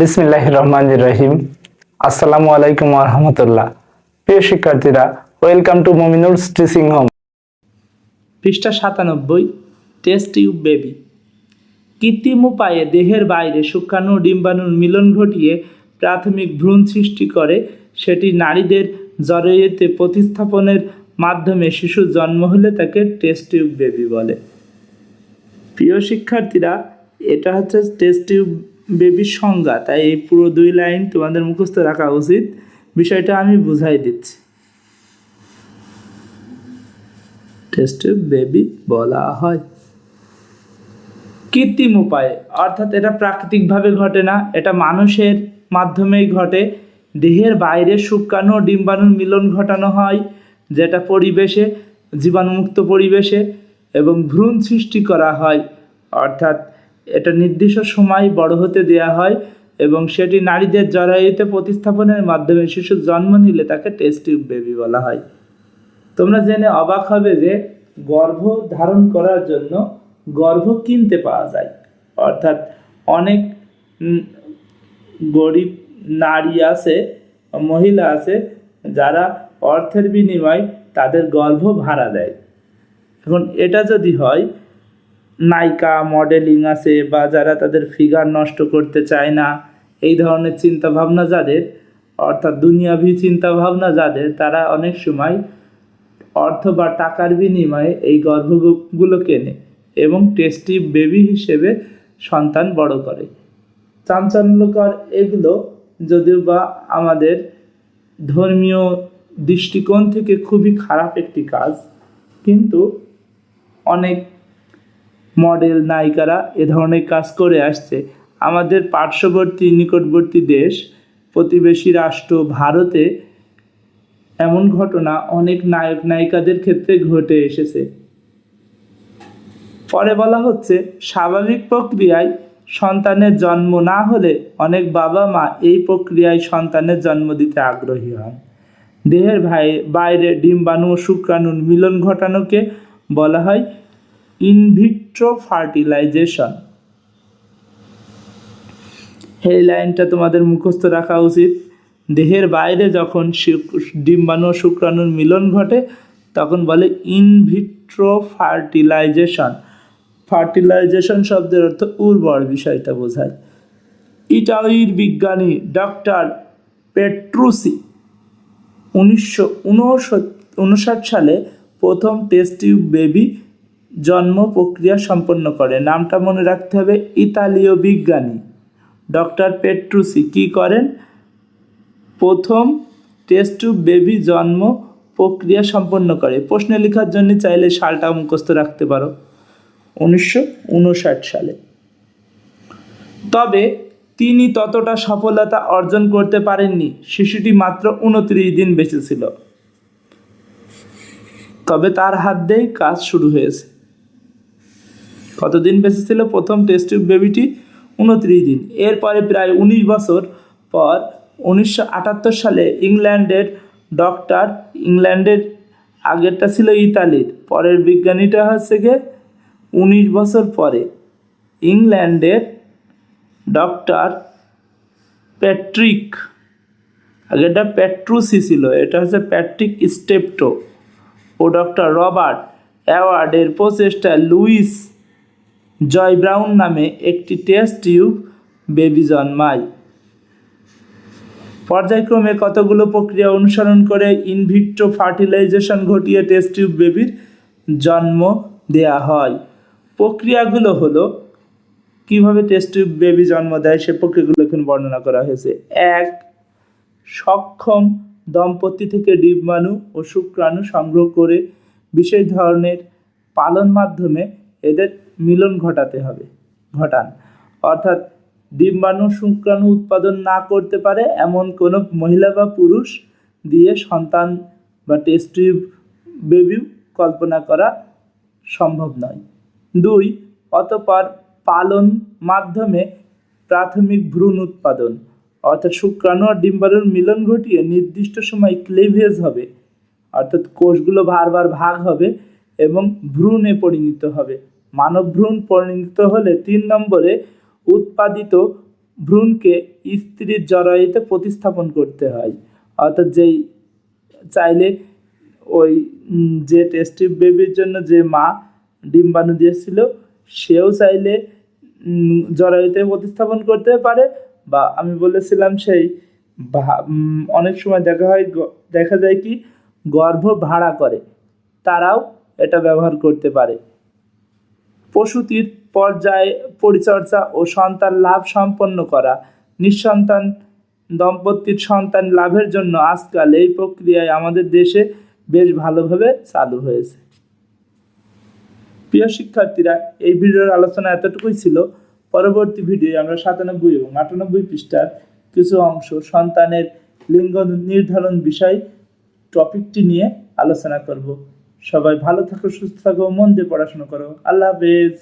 বিসমিল্লাহ রহমান রহিম আসসালামু আলাইকুম রহমতুল্লাহ। প্রিয় শিক্ষার্থীরা, welcome to Mominul teaching home. পৃষ্ঠা সাতানব্বই, টেস্ট টিউব বেবি। কৃত্রিম উপায়ে দেহের বাইরে ও ডিম্বাণুর মিলন ঘটিয়ে প্রাথমিক ভ্রূণ সৃষ্টি করে, সেটি নারীদের জরায়ুতে প্রতিস্থাপনের মাধ্যমে শিশু জন্ম হলে তাকে টেস্ট টিউব বেবি বলে। প্রিয় শিক্ষার্থীরা, এটা হচ্ছে টেস্ট টিউব বেবির সংজ্ঞা। তাই এই পুরো দুই লাইন তোমাদের মুখস্থ রাখা উচিত। বিষয়টা আমি বুঝাই দিচ্ছি। টেস্ট বেবি বলা হয়। কৃত্রিম উপায়ে, অর্থাৎ এটা প্রাকৃতিকভাবে ঘটে না, এটা মানুষের মাধ্যমেই ঘটে। দেহের বাইরে শুকানো ডিম্বাণুর মিলন ঘটানো হয়, যেটা পরিবেশে, জীবাণুমুক্ত পরিবেশে এবং ভ্রূণ সৃষ্টি করা হয়। অর্থাৎ এটা নির্দিষ্ট সময় বড় হতে দেয়া হয় এবং সেটি নারীদের জরায়ুতে প্রতিস্থাপনের মাধ্যমে শিশুর জন্ম নিলে তাকে টেস্ট বেবি বলা হয়। তোমরা জেনে অবাক হবে যে গর্ভ ধারণ করার জন্য গর্ভ কিনতে পাওয়া যায়। অর্থাৎ অনেক গরিব নারী আছে, মহিলা আছে, যারা অর্থের বিনিময়ে তাদের গর্ভ ভাড়া দেয়। এখন এটা যদি হয় নায়িকা মডেলিং আছে বা যারা তাদের ফিগার নষ্ট করতে চায় না, এই ধরনের চিন্তা ভাবনা যাদের, অর্থাৎ দুনিয়াভি চিন্তা ভাবনা যাদের, তারা অনেক সময় অর্থ বা টাকার বিনিময়ে এই গর্ভগুলো কেনে এবং টেস্টি বেবি হিসেবে সন্তান বড় করে। চাঞ্চল্যকর এগুলো যদিও বা আমাদের ধর্মীয় দৃষ্টিকোণ থেকে খুবই খারাপ একটি কাজ, কিন্তু অনেক মডেল নায়িকারা এ ধরনের কাজ করে আসছে। আমাদের পার্শ্ববর্তী, নিকটবর্তী দেশ, প্রতিবেশী রাষ্ট্র ভারতে এমন ঘটনা অনেক নায়ক নায়িকাদের ক্ষেত্রে ঘটে এসেছে। পরে বলা হচ্ছে, স্বাভাবিক প্রক্রিয়ায় সন্তানের জন্ম না হলে অনেক বাবা মা এই প্রক্রিয়ায় সন্তানের জন্ম দিতে আগ্রহী হন। দেহের ভাই, বাইরে ডিম্বাণু শুক্রাণুর মিলন ঘটানোকে বলা হয় ইনভিট্রো ফার্টিলাইজেশন এই লাইনটা তোমাদের মুখস্থ রাখা উচিত। দেহের বাইরে যখন ডিম্বাণু শুক্রাণুর মিলন ঘটে, তখন বলে ইনভিট্রো ফার্টিলাইজেশন ফার্টিলাইজেশন শব্দের অর্থ উর্বর বিষয়টা বোঝায়। ইটালির বিজ্ঞানী ডক্টর পেট্রুসি উনিশশো উনষাট সালে প্রথম টেস্ট টিউব বেবি জন্ম প্রক্রিয়া সম্পন্ন করে। নামটা মনে রাখতে হবে, ইতালীয় বিজ্ঞানী। ডক্টর পেট্রুসি কি করেন? প্রথম টেস্ট টু বেবি জন্ম প্রক্রিয়া সম্পন্ন করে। প্রশ্নে লেখার জন্য চাইলে সালটা মুখস্থ রাখতে পারো। উনিশশো উনষাট সালে। তবে তিনি ততটা সফলতা অর্জন করতে পারেননি। শিশুটি মাত্র উনত্রিশ দিন বেঁচে ছিল। তবে তার হাত দিয়েই কাজ শুরু হয়েছে। কতদিন বেঁচে ছিল প্রথম টেস্ট বেবিটি উনত্রিশ দিন। এরপরে প্রায় উনিশ বছর পর উনিশশো আটাত্তর সালে ইংল্যান্ডের ডক্টর ইংল্যান্ডের আগেরটা ছিল ইতালির। পরের বিজ্ঞানীটা হচ্ছে গিয়ে উনিশ বছর পরে ইংল্যান্ডের ডক্টর প্যাট্রিক। আগেরটা প্যাট্রুসি ছিল, এটা হচ্ছে প্যাট্রিক স্টেপটো। ও ডক্টর রবার্ট অ্যাওয়ার্ডের প্রচেষ্টা লুইস জয় ব্রাউন নামে একটি টেস্ট টিউব বেবি জন্মায় পর্যায়ক্রমে কতগুলো প্রক্রিয়া অনুসরণ করে ইনভিট্রো ফার্টিলাইজেশন ঘটিয়ে টেস্ট টিউব বেবির জন্ম দেয়া হয়? প্রক্রিয়াগুলো হলো, কীভাবে টেস্ট টিউব বেবি জন্ম দেয় সে প্রক্রিয়াগুলো এখানে বর্ণনা করা হয়েছে। এক, সক্ষম দম্পতি থেকে ডিম্বাণু ও শুক্রাণু সংগ্রহ করে বিশেষ ধরনের পালন মাধ্যমে এদের মিলন ঘটাতে হবে, ঘটান। অর্থাৎ ডিম্বাণু শুক্রাণু উৎপাদন না করতে পারে এমন কোনো মহিলা বা পুরুষ দিয়ে সন্তান বা টেস্ট বেবি কল্পনা করা সম্ভব নয়। দুই, অতপর পালন মাধ্যমে প্রাথমিক ভ্রূণ উৎপাদন, অর্থাৎ শুক্রাণু আর ডিম্বাণুর মিলন ঘটিয়ে নির্দিষ্ট সময় ক্লেভেজ হবে, অর্থাৎ কোষগুলো বারবার ভাগ হবে এবং ভ্রূণে পরিণত হবে। মানব ভ্রূণ পরিণত হলে তিন নম্বরে উৎপাদিত ভ্রূণকে স্ত্রীর জরায়ুতে প্রতিস্থাপন করতে হয়। অর্থাৎ যেই চাইলে ওই যে টেস্টি বেবির জন্য যে মা ডিম্বাণু দিয়েছিল, সেও চাইলে জরায়ুতে প্রতিস্থাপন করতে পারে বা আমি বলেছিলাম সেই অনেক সময় দেখা হয় দেখা যায় কি গর্ভ ভাড়া করে, তারাও এটা ব্যবহার করতে পারে। প্রসূতির পর্যায়ে পরিচর্যা ও সন্তান লাভ সম্পন্ন করা। নিঃসন্তান, দম্পতির সন্তান লাভের জন্য আজকাল এই প্রক্রিয়ায় আমাদের দেশে বেশ ভালোভাবে চালু হয়েছে। প্রিয় শিক্ষার্থীরা, এই ভিডিওর আলোচনা এতটুকুই ছিল। পরবর্তী ভিডিওয়ে আমরা সাতানব্বই এবং আটানব্বই পৃষ্ঠার কিছু অংশ সন্তানের লিঙ্গ নির্ধারণ বিষয় টপিকটি নিয়ে আলোচনা করব। সবাই ভালো থাকো সুস্থ থাকো মন দিয়ে পড়াশোনা করো। আল্লাহ হাফেজ।